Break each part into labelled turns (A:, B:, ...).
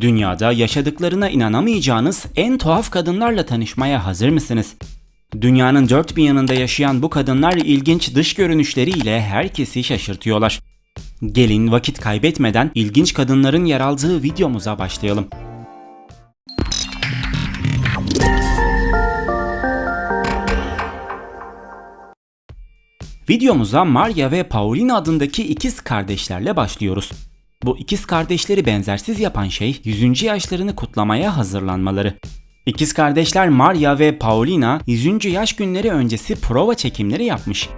A: Dünyada yaşadıklarına inanamayacağınız en tuhaf kadınlarla tanışmaya hazır mısınız? Dünyanın dört bir yanında yaşayan bu kadınlar ilginç dış görünüşleriyle herkesi şaşırtıyorlar. Gelin vakit kaybetmeden ilginç kadınların yer aldığı videomuza başlayalım. Videomuza Maria ve Paulina adındaki ikiz kardeşlerle başlıyoruz. Bu ikiz kardeşleri benzersiz yapan şey 100. yaşlarını kutlamaya hazırlanmaları. İkiz kardeşler Maria ve Paulina 100. yaş günleri öncesi prova çekimleri yapmış.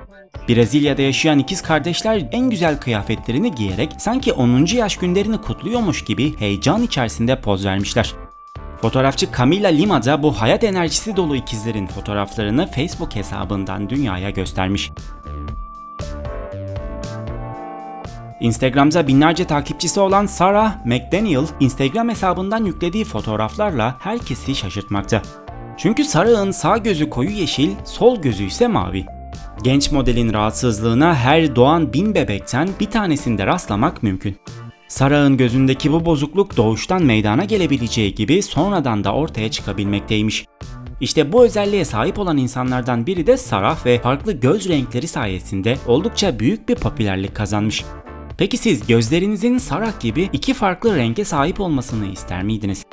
A: Brezilya'da yaşayan ikiz kardeşler en güzel kıyafetlerini giyerek sanki 10. yaş günlerini kutluyormuş gibi heyecan içerisinde poz vermişler. Fotoğrafçı Camila Lima da bu hayat enerjisi dolu ikizlerin fotoğraflarını Facebook hesabından dünyaya göstermiş. Instagram'da binlerce takipçisi olan Sarah McDaniel, Instagram hesabından yüklediği fotoğraflarla herkesi şaşırtmakta. Çünkü Sarah'ın sağ gözü koyu yeşil, sol gözü ise mavi. Genç modelin rahatsızlığına her doğan bin bebekten bir tanesinde rastlamak mümkün. Sarah'ın gözündeki bu bozukluk doğuştan meydana gelebileceği gibi sonradan da ortaya çıkabilmekteymiş. İşte bu özelliğe sahip olan insanlardan biri de Sarah ve farklı göz renkleri sayesinde oldukça büyük bir popülerlik kazanmış. Peki siz gözlerinizin Sarah gibi iki farklı renge sahip olmasını ister miydiniz?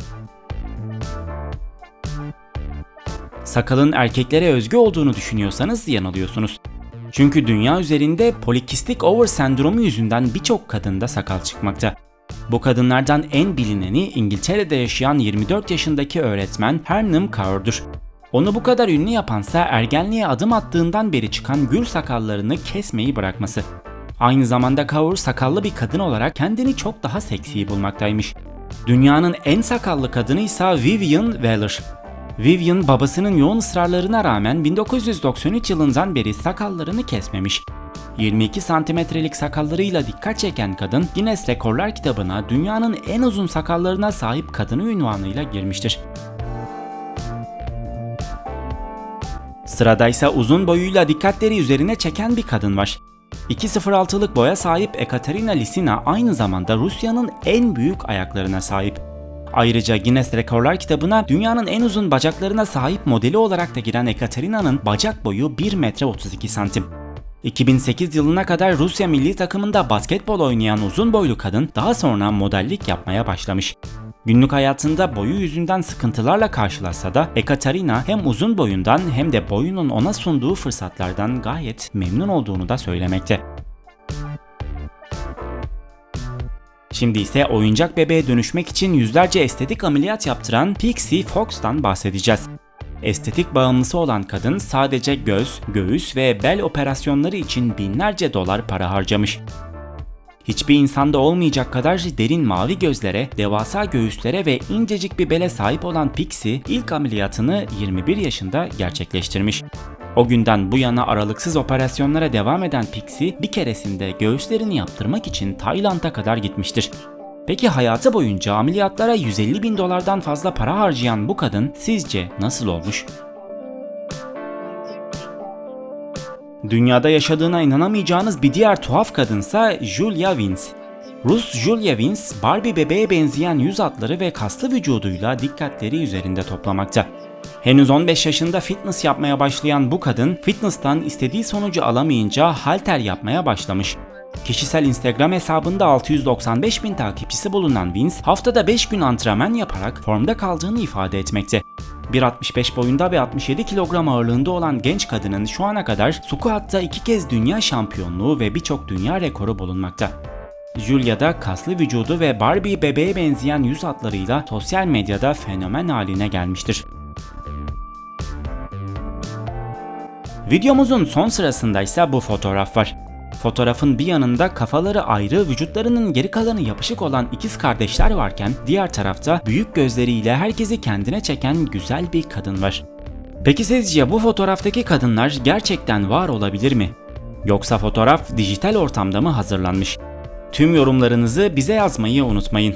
A: Sakalın erkeklere özgü olduğunu düşünüyorsanız yanılıyorsunuz. Çünkü dünya üzerinde polikistik over sendromu yüzünden birçok kadında sakal çıkmakta. Bu kadınlardan en bilineni İngiltere'de yaşayan 24 yaşındaki öğretmen Hernham Kaur'dur. Onu bu kadar ünlü yapansa ergenliğe adım attığından beri çıkan gül sakallarını kesmeyi bırakması. Aynı zamanda Kaur sakallı bir kadın olarak kendini çok daha seksi bulmaktaymış. Dünyanın en sakallı kadını ise Vivian Wheeler. Vivian babasının yoğun ısrarlarına rağmen 1993 yılından beri sakallarını kesmemiş. 22 santimetrelik sakallarıyla dikkat çeken kadın Guinness Rekorlar kitabına dünyanın en uzun sakallarına sahip kadını ünvanıyla girmiştir. Sıradaysa uzun boyuyla dikkatleri üzerine çeken bir kadın var. 2.06'lık boya sahip Ekaterina Lisina aynı zamanda Rusya'nın en büyük ayaklarına sahip. Ayrıca Guinness Rekorlar kitabına dünyanın en uzun bacaklarına sahip modeli olarak da giren Ekaterina'nın bacak boyu 1 metre 32 santim. 2008 yılına kadar Rusya milli takımında basketbol oynayan uzun boylu kadın daha sonra modellik yapmaya başlamış. Günlük hayatında boyu yüzünden sıkıntılarla karşılaşsa da Ekaterina hem uzun boyundan hem de boyunun ona sunduğu fırsatlardan gayet memnun olduğunu da söylemekte. Şimdi ise oyuncak bebeğe dönüşmek için yüzlerce estetik ameliyat yaptıran Pixie Fox'tan bahsedeceğiz. Estetik bağımlısı olan kadın sadece göz, göğüs ve bel operasyonları için binlerce dolar para harcamış. Hiçbir insanda olmayacak kadar derin mavi gözlere, devasa göğüslere ve incecik bir bele sahip olan Pixie ilk ameliyatını 21 yaşında gerçekleştirmiş. O günden bu yana aralıksız operasyonlara devam eden Pixie bir keresinde göğüslerini yaptırmak için Tayland'a kadar gitmiştir. Peki hayatı boyunca ameliyatlara 150 bin dolardan fazla para harcayan bu kadın sizce nasıl olmuş? Dünyada yaşadığına inanamayacağınız bir diğer tuhaf kadınsa Julia Vince. Rus Julia Vince, Barbie bebeğe benzeyen yüz hatları ve kaslı vücuduyla dikkatleri üzerinde toplamakta. Henüz 15 yaşında fitness yapmaya başlayan bu kadın, fitness'tan istediği sonucu alamayınca halter yapmaya başlamış. Kişisel Instagram hesabında 695 bin takipçisi bulunan Vince, haftada 5 gün antrenman yaparak formda kaldığını ifade etmekte. 1.65 boyunda ve 67 kilogram ağırlığında olan genç kadının şu ana kadar squat'ta iki kez dünya şampiyonluğu ve birçok dünya rekoru bulunmakta. Julia da kaslı vücudu ve Barbie bebeğe benzeyen yüz hatlarıyla sosyal medyada fenomen haline gelmiştir. Videomuzun son sırasında ise bu fotoğraf var. Fotoğrafın bir yanında kafaları ayrı, vücutlarının geri kalanı yapışık olan ikiz kardeşler varken diğer tarafta büyük gözleriyle herkesi kendine çeken güzel bir kadın var. Peki sizce bu fotoğraftaki kadınlar gerçekten var olabilir mi? Yoksa fotoğraf dijital ortamda mı hazırlanmış? Tüm yorumlarınızı bize yazmayı unutmayın.